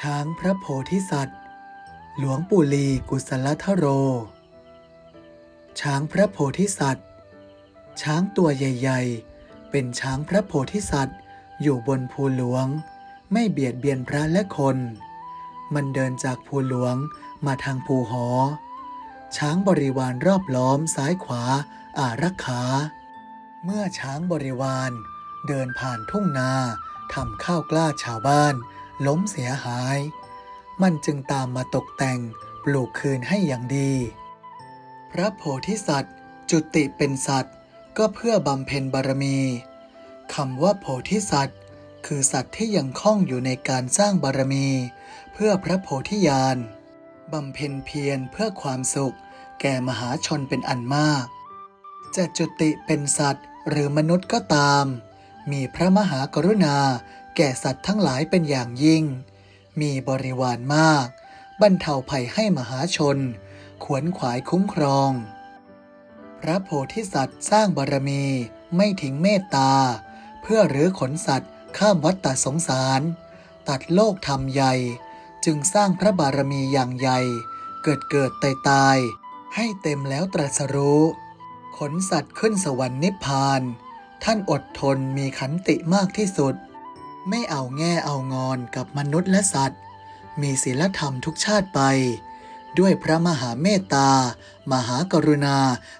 ช้างพระโพธิสัตว์ หลวงปู่ลีกุศลทโร ช้างพระโพธิสัตว์ ช้างตัวใหญ่ ๆ เป็นช้างพระโพธิสัตว์ อยู่บนภูหลวง ไม่เบียดเบียนพระและคน มันเดินจากภูหลวงมาทางภูหอ ช้างบริวารรอบล้อมซ้ายขวาอารักขา เมื่อช้างบริวาร เดินผ่านทุ่งนาทำข้าวกล้าชาวบ้าน ล้มเสียหาย มันจึงตามมาตกแต่งปลูกคืนให้อย่างดี พระโพธิสัตว์ จุติเป็นสัตว์ ก็เพื่อบำเพ็ญบารมีคำว่าโพธิสัตว์ คือสัตว์ที่ยังคล่องอยู่ในการสร้างบารมี เพื่อพระโพธิญาณบำเพ็ญเพียรเพื่อความสุข แก่มหาชนเป็นอันมาก จะจุติเป็นสัตว์หรือมนุษย์ก็ตาม มีพระมหากรุณา แก่สัตว์ทั้งหลายเป็นอย่างยิ่ง มีบริวารมาก บรรเทาภัยให้มหาชน ขวนขวายคุ้มครอง พระโพธิสัตว์สร้างบารมีไม่ทิ้งเมตตา เพื่อรื้อขนสัตว์ข้ามวัฏฏสงสาร ตัดโลกธรรมใหญ่ จึงสร้างพระบารมีอย่างใหญ่ เกิดเกิดตายตายให้เต็มแล้วตรัสรู้ขนสัตว์ขึ้นสวรรค์นิพพาน ท่านอดทนมีขันติมากที่สุด ไม่เอาแง่เอางอนกับมนุษย์และสัตว์ มีศีลธรรมทุกชาติไป ด้วยพระมหาเมตตา มหากรุณา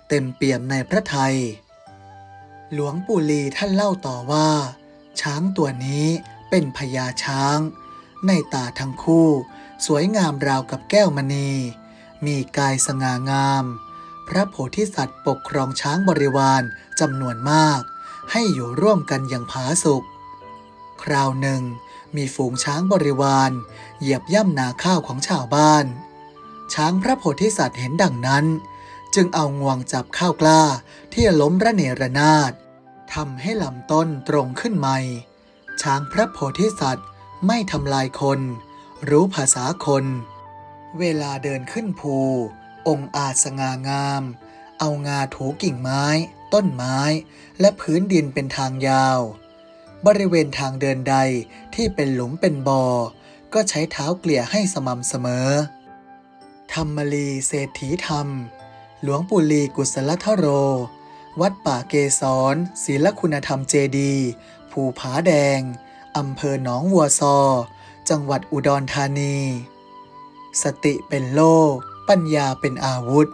เต็มเปี่ยมในพระทัย หลวงปู่ลีท่านเล่าต่อว่า ช้างตัวนี้เป็นพญาช้าง ในตาทั้งคู่ สวยงามราวกับแก้วมณี มีกายสง่างาม พระโพธิสัตว์ปกครองช้างบริวารจำนวนมาก ให้อยู่ร่วมกันอย่างผาสุก ราวหนึ่ง มีฝูงช้างบริวาร เหยียบย่ำนาข้าวของชาวบ้าน ช้างพระโพธิสัตว์เห็นดังนั้น จึงเอางวงจับข้าวกล้าที่ล้มระเนระนาดทำให้ลำต้นตรงขึ้นใหม่ ช้างพระโพธิสัตว์ไม่ทำลายคน รู้ภาษาคน เวลาเดินขึ้นภู องค์อาจสง่างาม เอางาถูกิ่งไม้ ต้นไม้ และพื้นดินเป็นทางยาว บริเวณทางเดินใดที่เป็นหลุมเป็นบ่อ ก็ใช้เท้าเกลี่ยให้สม่ำเสมอ ธรรมลีเศรษฐีธรรม หลวงปู่ลีกุศลทโร วัดป่าเกสรศีลคุณธรรมเจดี ภูผาแดง อำเภอหนองวัวซอ จังหวัดอุดรธานี สติเป็นโล่ปัญญาเป็นอาวุธ